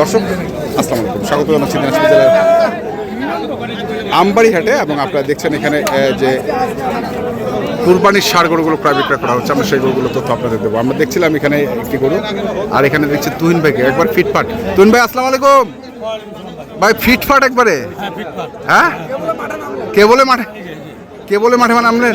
দর্শক আসসালামু আলাইকুম। স্বাগত জানাচ্ছি দিনাজপুর জেলার আমবাড়ি হাটে এবং আপনারা দেখছেন এখানে যে কুরবানির সার গরুগুলো প্রায় বিক্রয় করা হচ্ছে। আমরা সেই গরুগুলো তথ্য আপনাদের দেবো। আমরা দেখছিলাম এখানে একটি গরু আর এখানে দেখছি তুহিন ভাইকে একবার ফিটফাট। তুহিন ভাই আসসালামু আলাইকুম। ভাই ফিটফাট একবারে? হ্যাঁ কে বলে মাঠে কে বলে মাঠে মানে নামলেন?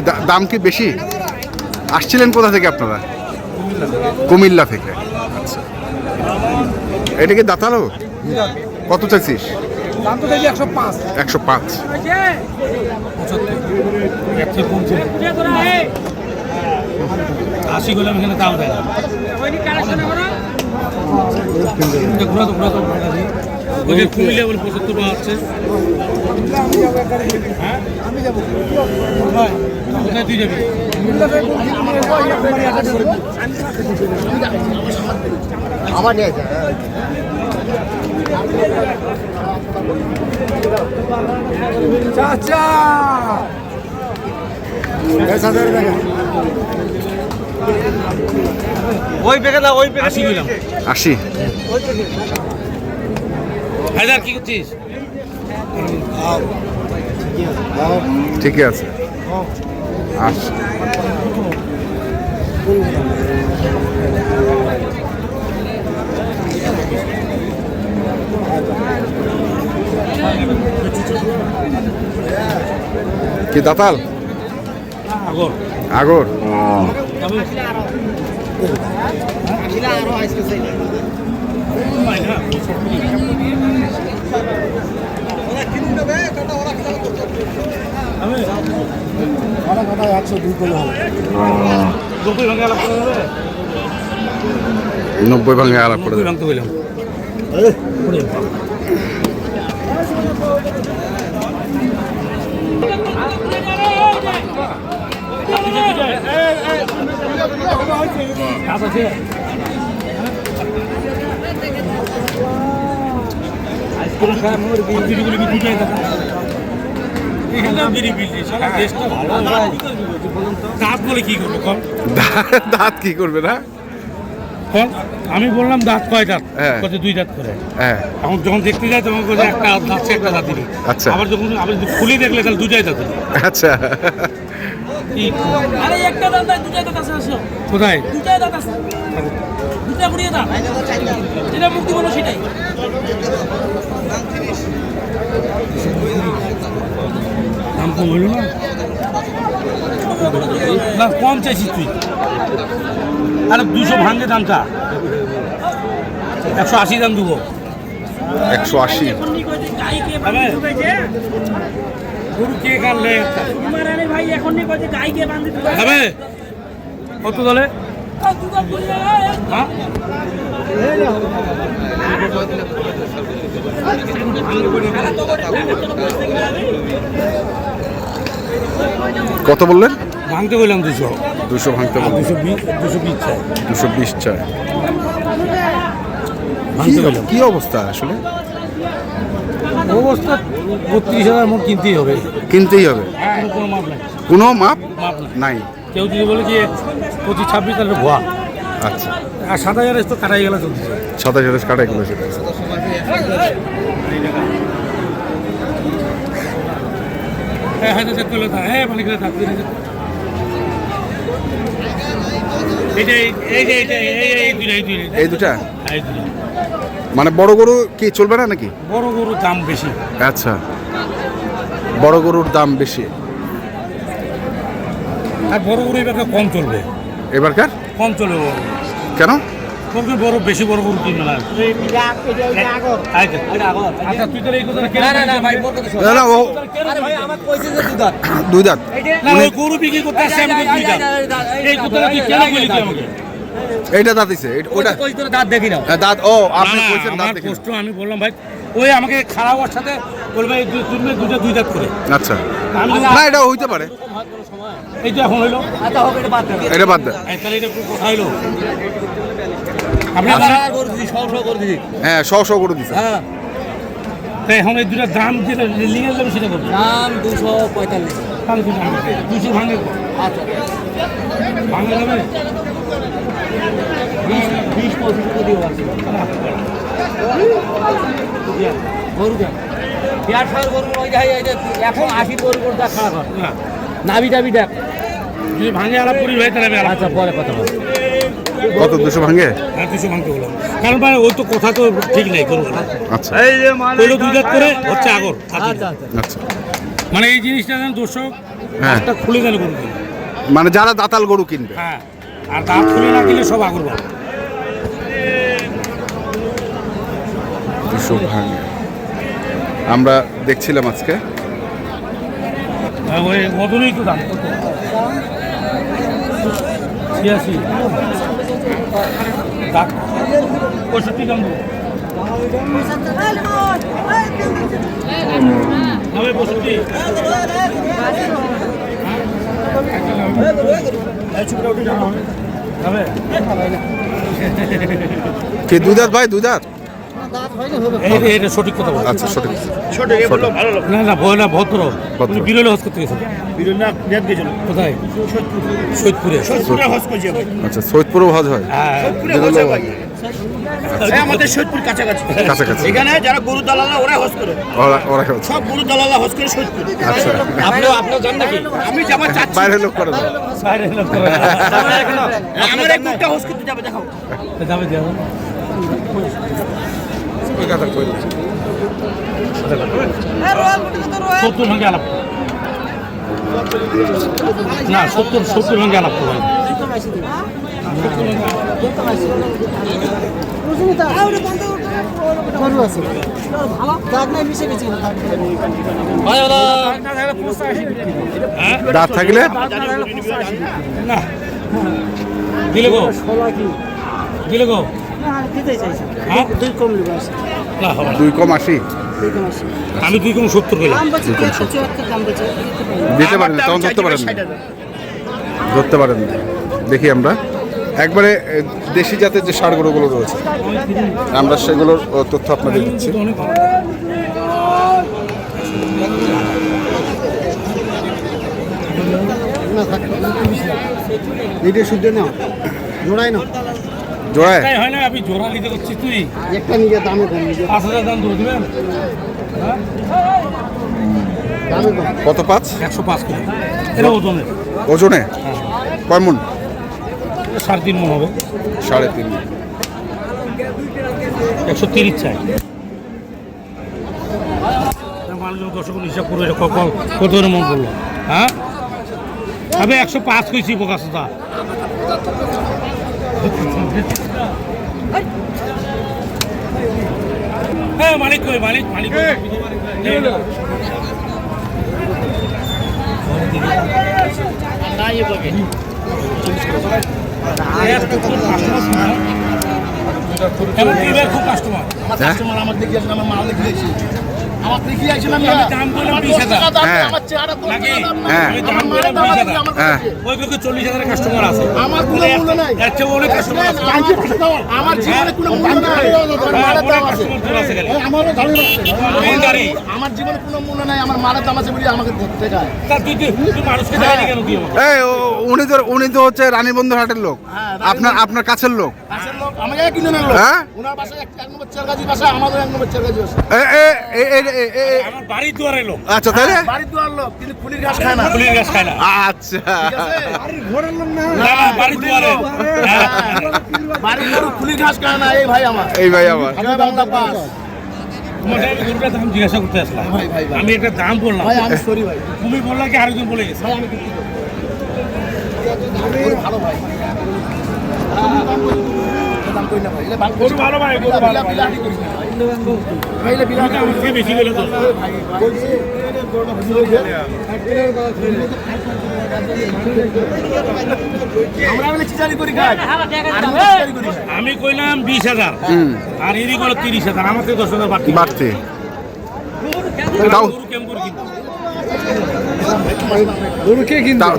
দা- দাম কি বেশি? আসছিলেন কোথা থেকে আপনারা? কুমিল্লা থেকে। এটা কি দাঁতালো? কত চাইছিস? একশো পাঁচ। আশি করলাম এখানে দেয় কুমিল্লা বলে পঁচাত্তর টাকা হচ্ছে হ্যাঁ? কোথায়? তুই যাবি? চাচা! ওই পেকে না ওই পেকে আশি করলাম আশি। হায়দার কি করছিস? ঠিকই আছে। আশি। কি দাতাল? আগর। আগর। নব্বই ভাঙে আলাপ করে দেবে দাঁত কি করবে না? আমি বললাম দাঁত কয় দাঁত হ্যাঁ। কত দুই দাঁত করে। হ্যাঁ। এখন যখন দেখতে যাই তখন বলে একটা দাঁত একটা দাঁতিনি আচ্ছা। আবার যখন আমি খুলে দেখলে তাহলে দুটাই দাঁত আচ্ছা। কি? আরে একটা দাঁত নাই দুটাই দাঁত আছে আসো। কোথায়? দুটাই দাঁত আছে। দুটা ঘুরিয়ে দাও। যেটা মুক্তি বলো সেটাই। দাম কম হইল না? না কম চাইছিস তুই। আরে দুশো ভাঙে দামটা। একশো আশি দাম দেবো। একশো আশি। গরু কে ভাই খাবে কত দলে? কত বললেন? ভাঙতে বললাম দুশো। দুশো ভাঙতে বললেন দুশো বিশ দুশো বিশ চাই। দুশো বিশ বললাম কি অবস্থা আসলে? অবস্থা বত্রিশ হাজার মোট কিনতেই হবে। কিনতেই হবে। কোনো কোনো মাপ নাই। কোনো মাপ মাপ নাই। কেউ যদি বলে যে পঁচিশ ছাব্বিশ তাহলে ভুয়া। আচ্ছা। আর সাত হাজার তো কাটাই গেলে চলছে। সাতাশ আঠাশ কাটাই গেলো সেটা। হ্যাঁ হাজার চেক হ্যাঁ মালিকের থাক এইটা এই দুটা মানে বড় গরু কি চলবে না নাকি? বড় গরুর দাম বেশি। আচ্ছা। বড় গরুর দাম বেশি। আর বড় গরু এবার কম চলবে। এবারকার? কম চলবে কেন? তোকে বড় বেশি বড় কিনবে না আচ্ছা আচ্ছা তুই তাহলে এই না না ও দুই দাঁত। না ওই গরু বিক্রি করতে আসছে আমি দুই দাম এই কথাটা তুই কেন বলি তুই আমাকে? এইটা দাঁত দিছে ওটা তোর দাঁত দেখি না হ্যাঁ, দাঁত ও আপনি কইছেন দাঁত দেখি কষ্ট আমি বললাম ভাই ওই আমাকে খারাপ হওয়ার সাথে বলবে এই দুই তুমি দুটো দুই দাঁত করে। আচ্ছা। না এটা হইতে পারে। এই তো এখন হইল। আচ্ছা হবে এটা বাদ দে। এটা বাদ এই তাহলে এটা কোথায় হইল? হ্যাঁ শ শ করে দিছে। হ্যাঁ। তাই এখন এই দুটার দাম যেটা লিগেল দাম সেটা করব দাম দুশো পঁয়তাল্লিশ। দুটো দুশো ভাঙে। আচ্ছা। ভাঙে যাবে? বিশ পঁচিশ পারছি গরু দেন। দেড় শয়ের গরু ওই দেখাই এই এখন আশি গরু গরু দেখ খারাপ হয় নাবি টাবি দেখ। ভাঙে ভাই তাহলে আচ্ছা পরে কথা বল কত দুশো ভাঙে? আর দুশো ভাঙতে বললাম। কারণ ভাই ওই তো কথা তো ঠিক নেই করব না। আচ্ছা। হইল দুই দাঁত করে হচ্ছে আগর আচ্ছা মানে এই জিনিসটা যেন দর্শক হ্যাঁ। খুলে গেল গরু মানে যারা দাতাল গরু কিনবে। হ্যাঁ আর দাঁত খুলে না কিনলে সব আগর পাবে দুশো ভাঙে। আমরা দেখছিলাম আজকে। আর ওই মদনই তো দাম ছিয়াশি। পঁয়ষট্টি দেবো নবে পঁয়ষট্টি। কি দুই ভাই রে, এটা সঠিক কথা আচ্ছা সঠিক। না না ভয় না ভদ্র। বিরলে হজ করতে গেছো? কোথায়? সৈয়দপুরে। আচ্ছা সৈয়দপুরও হজ হয়? হ্যাঁ। হয়। আমাদের সৈয়দপুর কাছাকাছি। কাছাকাছি। এখানে যারা গরু দালালা ওরা হজ করে। ওরা ওরা হচ্ছে সব গরু দালালা হজ করে সৈয়দপুর। আচ্ছা। আপনিও আপনিও জান নাকি? আমি যাবার চাচ্ছি। বাইরের লোক করে দাও। বাইরে লোক করে। আমার এক হজ করতে যাবে দেখাও। যাবে যাবে। ওই কথা কই সত্তর ভাঙে আলাপ। না সত্তর সত্তর ভাঙে আলাপ করো। হ্যাঁ? দাঁত থাকলে? না দিলে গো। দিলে গো। হ্যাঁ? দুই কম আশি। আমি দুই কম সত্তর পেলাম দিতে পারেন না, তখন ধরতে পারেন না। ধরতে পারেন দেখি আমরা। একবারে দেশি জাতের যে সার গরুগুলো রয়েছে আমরা সেগুলোর তথ্য আপনাদের দিচ্ছি। অনেক এটা শুদ্ধ নাও। জোড়াই নাও। জোড়ায়? তাই হয় না আমি জোড়া নিতে করছি তুই। একটা নিজে দামে কম পাঁচ হাজার দাম ধরে দিবেন? কত পাঁচ? একশো পাঁচ কিলো ওজনে? কয় মন? সাড়ে তিন মন হবে। সাড়ে তিন একশো তিরিশ চাই। মানুষজন দর্শক হিসাব করে এটা কত কত করে মন করল হ্যাঁ? আমি একশো পাঁচ কইছি হ্যাঁ মালিক কই মালিক মালিক খুব কাস্টমার আমার দেখি আমার মাল দেখি আমার হ্যাঁ। হ্যাঁ। আমার কোনো মূল্য জীবনে কোনো নাই। হ্যাঁ? আমার জীবনে কোনো মূল্য নাই। আমার মারের দাম আছে বলে আমাকে ধরতে যায়। উনি তো উনি তো হচ্ছে রানীবন্ধুর হাটের লোক। আপনার আপনার কাছের লোক। হ্যাঁ? আচ্ছা তাহলে? বাড়ির দুয়ার লোক কিন্তু ফুলির ঘাস খায় না। ফুলের গাছ খায় না। আচ্ছা। না, না, বাড়ির দুয়ারে। হ্যাঁ। বাড়ির লোক ফুলির ঘাস খায় না এই ভাই আমার। জিজ্ঞাসা করতে আসলাম। আমি একটা দাম বললাম। সরি ভাই। তুমি বললা কি আরেকজন বলে গেছে? ভালো ভাই। আমি কইলাম বিশ হাজার আর এদিক হলো তিরিশ হাজার আমার থেকে দশ হাজার বাড়তে।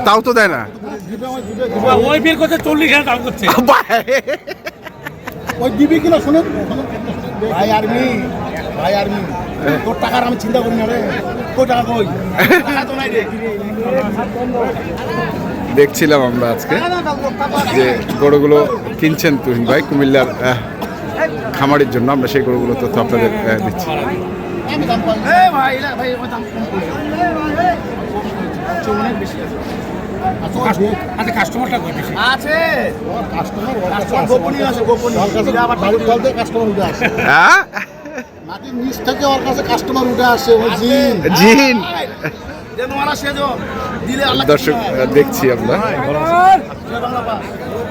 তাও তো দেয় না। ওই বিল করছে চল্লিশ হাজার দাম করছে। ওই দিবি কিনা শুনুন ভাই আর্মি ভাই আর্মি তোর টাকার আমি চিন্তা করি না রে কই টাকা কই তো নাই রে দেখছিলাম আমরা আজকে যে গরুগুলো কিনছেন তুহিন ভাই কুমিল্লার খামারের জন্য আমরা সেই গরুগুলো তথ্য আপনাদের দিচ্ছি ভাই ভাই দাম কম আচ্ছা, আছে। আচ্ছা কাস্টমারটা আছে কাস্টমার কাস্টমার গোপনীয় আছে গোপনীয় আবার বাড়ির কাস্টমার উঠে আসে। হ্যাঁ? মাটির নিচ থেকে ওর কাছে কাস্টমার উঠে আসে ওই জিন। জিন। দর্শক দেখছি আমরা।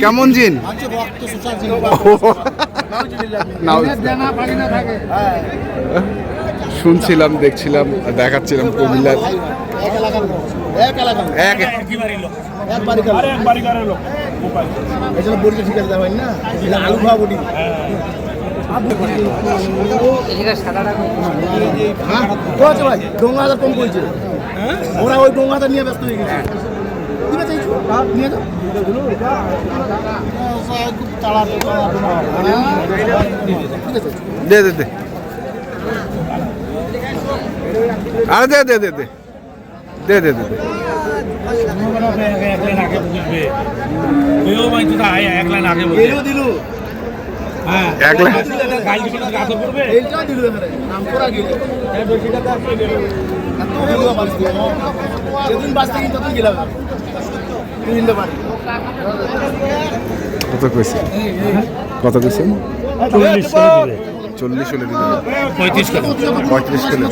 কেমন জিন? শুনছিলাম দেখছিলাম দেখাচ্ছিলাম কুমিল্লার। হ্যাঁ? হ্যাঁ? ওরা ওই ডোঙ্গাটা নিয়ে ব্যস্ত হয়ে গেছে। দিবে চাইছো নিয়ে যাও। দে দে দে। আরে দে দে দে দে। দে দে দে সেদিন বাঁচতে কিন্তু গেলাম। কত কইছে? কত কইছে? চল্লিশ চল্লিশ হলে দিতে পঁয়ত্রিশ পঁয়ত্রিশ কিলো।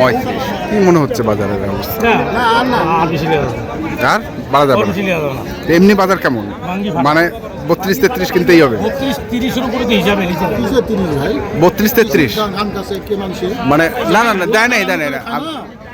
পঁয়ত্রিশ। কি মনে হচ্ছে বাজারের অবস্থা? বাজার এমনি বাজার কেমন? মানে বত্রিশ তেত্রিশ কিনতেই হবে? বত্রিশ তেত্রিশ মানে না না না দেয় নাই দেয় নাই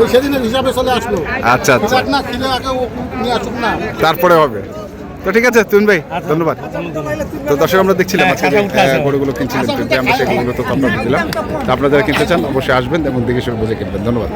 ওই সেদিনের হিসাবে চলে আসলো। আচ্ছা আচ্ছা। না কিনে আগে নিয়ে আসুক না। তারপরে হবে। তো ঠিক আছে তুন ভাই ধন্যবাদ। তো দর্শক আমরা দেখছিলাম হ্যাঁ, আজকে যে কাঁচা উঠে গরুগুলো কিনছিলেন আমরা সেগুলো তো আপনাদের দিলাম। তো আপনারা যারা কিনতে চান অবশ্যই আসবেন এবং দেখে শুনে বুঝে কিনবেন। ধন্যবাদ।